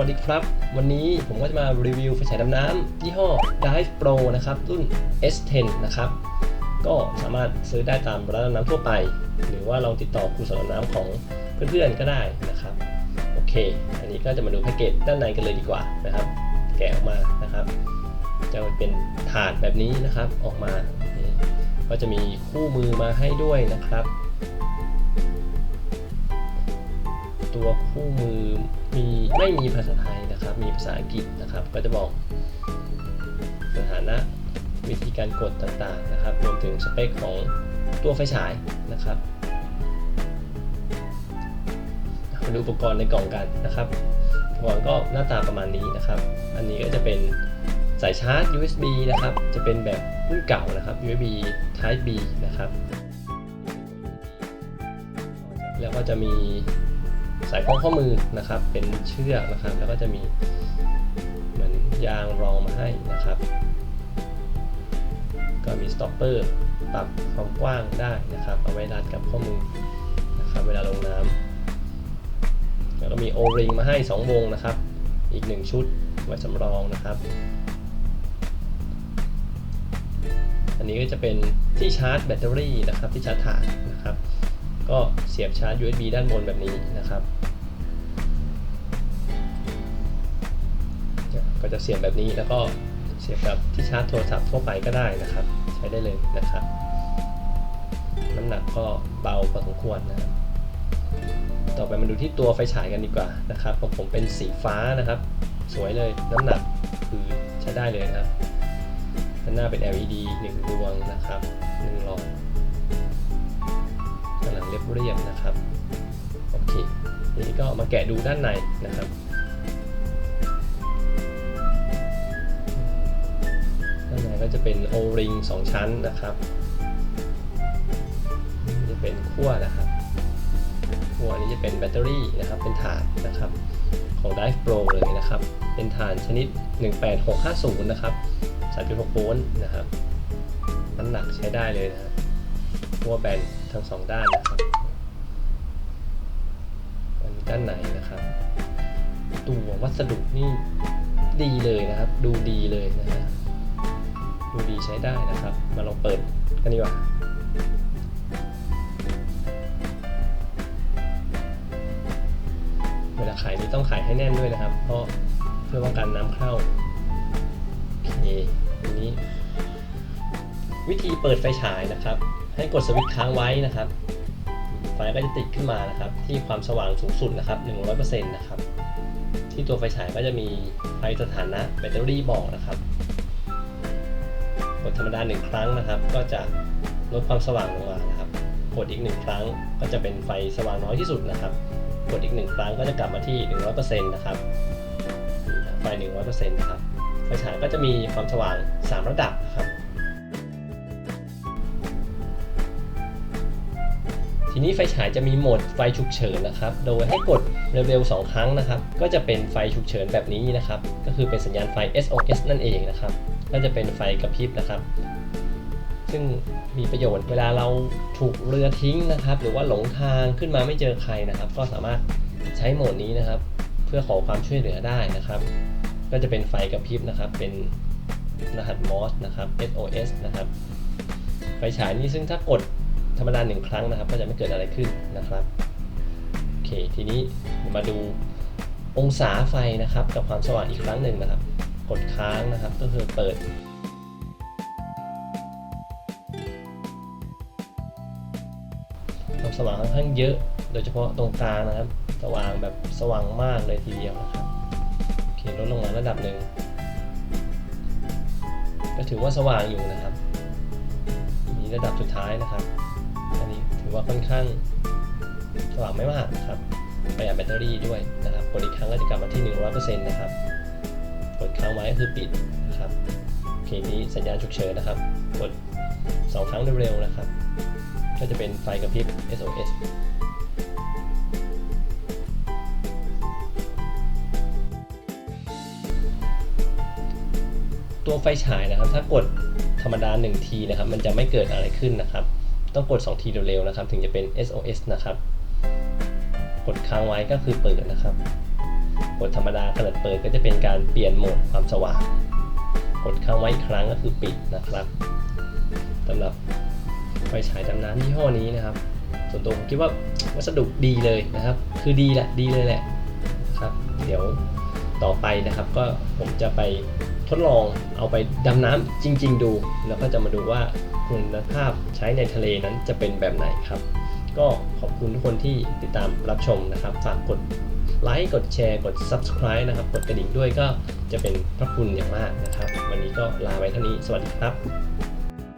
วัสดีครับ วันนี้ผมก็จะมารีวิวไฟฉายดำน้ำยี่ห้อ Dive Pro นะครับ รุ่น S10 นะครับ ก็สามารถซื้อได้ตามร้านดำน้ำทั่วไป หรือว่าลองติดต่อครูสอนดำน้ำของเพื่อนๆก็ได้นะครับ โอเค อันนี้ก็จะมาดูแพ็กเกจด้านในกันเลยดีกว่านะครับ แกะออกมานะครับ จะเป็นถาดแบบนี้นะครับออกมา ก็จะมีคู่มือมาให้ด้วยนะครับ ตัวคู่มือ มีไม่มีภาษาไทยนะครับ มีภาษาอังกฤษนะครับ ก็จะบอกสถานะวิธีการกดต่างๆนะครับรวมถึงสเปคของตัวไฟฉายนะครับมาดูอุปกรณ์ในกล่องกันนะครับอุปกรณ์ก็หน้าตาประมาณนี้นะครับ อันนี้ก็จะเป็นสายชาร์จ USB นะครับ จะเป็นแบบรุ่นเก่านะครับ USB Type B นะครับ แล้วก็จะมี สายคล้องข้อมือนะครับ เป็นเชือกนะครับ แล้วก็จะมีเหมือนยางรองมาให้นะครับ ก็มีสต็อปเปอร์ปรับความกว้างได้นะครับ เอาไว้รัดกับข้อมือนะครับ เวลาลงน้ำแล้วก็มีโอริงมาให้ 2 วงนะครับ อีก 1 ชุดไว้สำรองนะครับอันนี้ก็จะเป็นที่ชาร์จแบตเตอรี่นะครับที่ชาร์จถ่านนะครับ ก็เสียบชาร์จ USB ด้านบนแบบนี้นะครับ ก็จะเสียบแบบนี้แล้วก็เสียบกับที่ชาร์จโทรศัพท์ทั่วไปก็ได้นะครับ ใช้ได้เลยนะครับ น้ำหนักก็เบาพอสมควรนะครับ ต่อไปมาดูที่ตัวไฟฉายกันดีกว่านะครับของผมเป็นสีฟ้านะครับ สวยเลยน้ำหนักคือใช้ได้เลยนะครับด้านหน้าเป็น LED 1ดวงนะครับ1หลอดกำลังเรียบเรียบนะครับโอเคทีนี้ก็มาแกะดูด้านในนะครับด้านในก็จะเป็นโอริง2ชั้นนะครับจะเป็นขั้วนะครับขั้วนี้จะเป็นแบตเตอรี่นะครับเป็นฐานนะครับของ Dive Pro เลยนะครับ เป็นฐานชนิด 18650 นะครับ 3.6 โวลต์นะครับน้ำหนักใช้ได้เลยนะครับขั้วแบนทั้งสองด้านนะครับ ด้านในนะครับ ตัววัสดุนี่ดีเลยนะครับ ดูดีเลยนะฮะดูดีใช้ได้นะครับ มาลองเปิดกันดีกว่าเวลาขายนี่ต้องขายให้แน่นด้วยนะครับ เพราะเพื่อป้องกันน้ำเข้าโอเคทีนี้ วิธีเปิดไฟฉายนะครับ ให้กดสวิตช์ค้างไว้นะครับ ไฟก็จะติดขึ้นมานะครับ ที่ความสว่างสูงสุดนะครับ 100%นะครับ ที่ตัวไฟฉายก็จะมีไฟสถานะแบตเตอรี่บอกนะครับกดธรรมดาหนึ่งครั้งนะครับ ก็จะลดความสว่างลงมานะครับ กดอีกหนึ่งครั้งก็จะเป็นไฟสว่างน้อยที่สุดนะครับ กดอีกหนึ่งครั้งก็จะกลับมาที่ 100%นะครับไฟ 100%นะครับไฟฉายก็จะมีความสว่าง 3 ระดับนะครับ ทีนี้ไฟฉายจะมีโหมดไฟฉุกเฉินนะครับ โดยให้กดเร็วๆ2ครั้งนะครับ ก็จะเป็นไฟฉุกเฉินแบบนี้นะครับ ก็คือเป็นสัญญาณไฟ SOS นั่นเองนะครับ ก็จะเป็นไฟกระพริบนะครับ ซึ่งมีประโยชน์เวลาเราถูกเรือทิ้งนะครับ หรือว่าหลงทางขึ้นมาไม่เจอใครนะครับ ก็สามารถใช้โหมดนี้นะครับ เพื่อขอความช่วยเหลือได้นะครับ ก็จะเป็นไฟกระพริบนะครับ เป็นรหัสมอสนะครับ SOS นะครับ ไฟฉายนี้ซึ่งถ้ากด ธรรมดาหนึ่งครั้งนะครับ ก็จะไม่เกิดอะไรขึ้นนะครับโอเคทีนี้มาดูองศาไฟนะครับ กับความสว่างอีกครั้งหนึ่งนะครับ กดค้างนะครับก็คือเปิดความสว่างค่อนข้างเยอะ โดยเฉพาะตรงกลางนะครับ สว่างแบบสว่างมากเลยทีเดียวนะครับโอเคลดลงมาระดับหนึ่งก็ถือว่าสว่างอยู่นะครับ ระดับสุดท้ายนะครับ อันนี้ถือว่าค่อนข้างสว่างไม่มากนะครับประหยัดแบตเตอรี่ด้วยนะครับกดอีกครั้งก็จะกลับมาที่ 100%นะครับ กดค้างไว้ก็คือปิดนะครับโอเคนี้สัญญาณฉุกเฉินนะครับ กด 2 ครั้งเร็วๆนะครับ ก็จะเป็นไฟกระพริบ SOS ตัวไฟฉายนะครับ ถ้ากด ธรรมดา1ทีนะครับ มันจะไม่เกิดอะไรขึ้นนะครับ ต้องกด 2 ทีเร็วๆนะครับ ถึงจะเป็น SOS นะครับ กดค้างไว้ก็คือเปิดนะครับ กดธรรมดาขนาดเปิดก็จะเป็นการเปลี่ยนโหมดความสว่าง กดค้างไว้ครั้งก็คือปิดนะครับสำหรับไฟฉายดำน้ำยี่ห้อนี้นะครับส่วนตัวผมคิดว่าวัสดุดีเลยนะครับ คือดีแหละดีเลยแหละครับ เดี๋ยวต่อไปนะครับ ก็ผมจะไป ทดลองเอาไปดำน้ำจริง ๆ ดู แล้วก็จะมาดูว่าคุณภาพใช้ในทะเลนั้นจะเป็นแบบไหนครับ ก็ขอบคุณทุกคนที่ติดตามรับชมนะครับ ฝากกดไลค์กดแชร์กด Subscribe นะครับ กดกระดิ่งด้วยก็จะเป็นพระคุณอย่างมากนะครับ วันนี้ก็ลาไปเท่านี้ สวัสดีครับ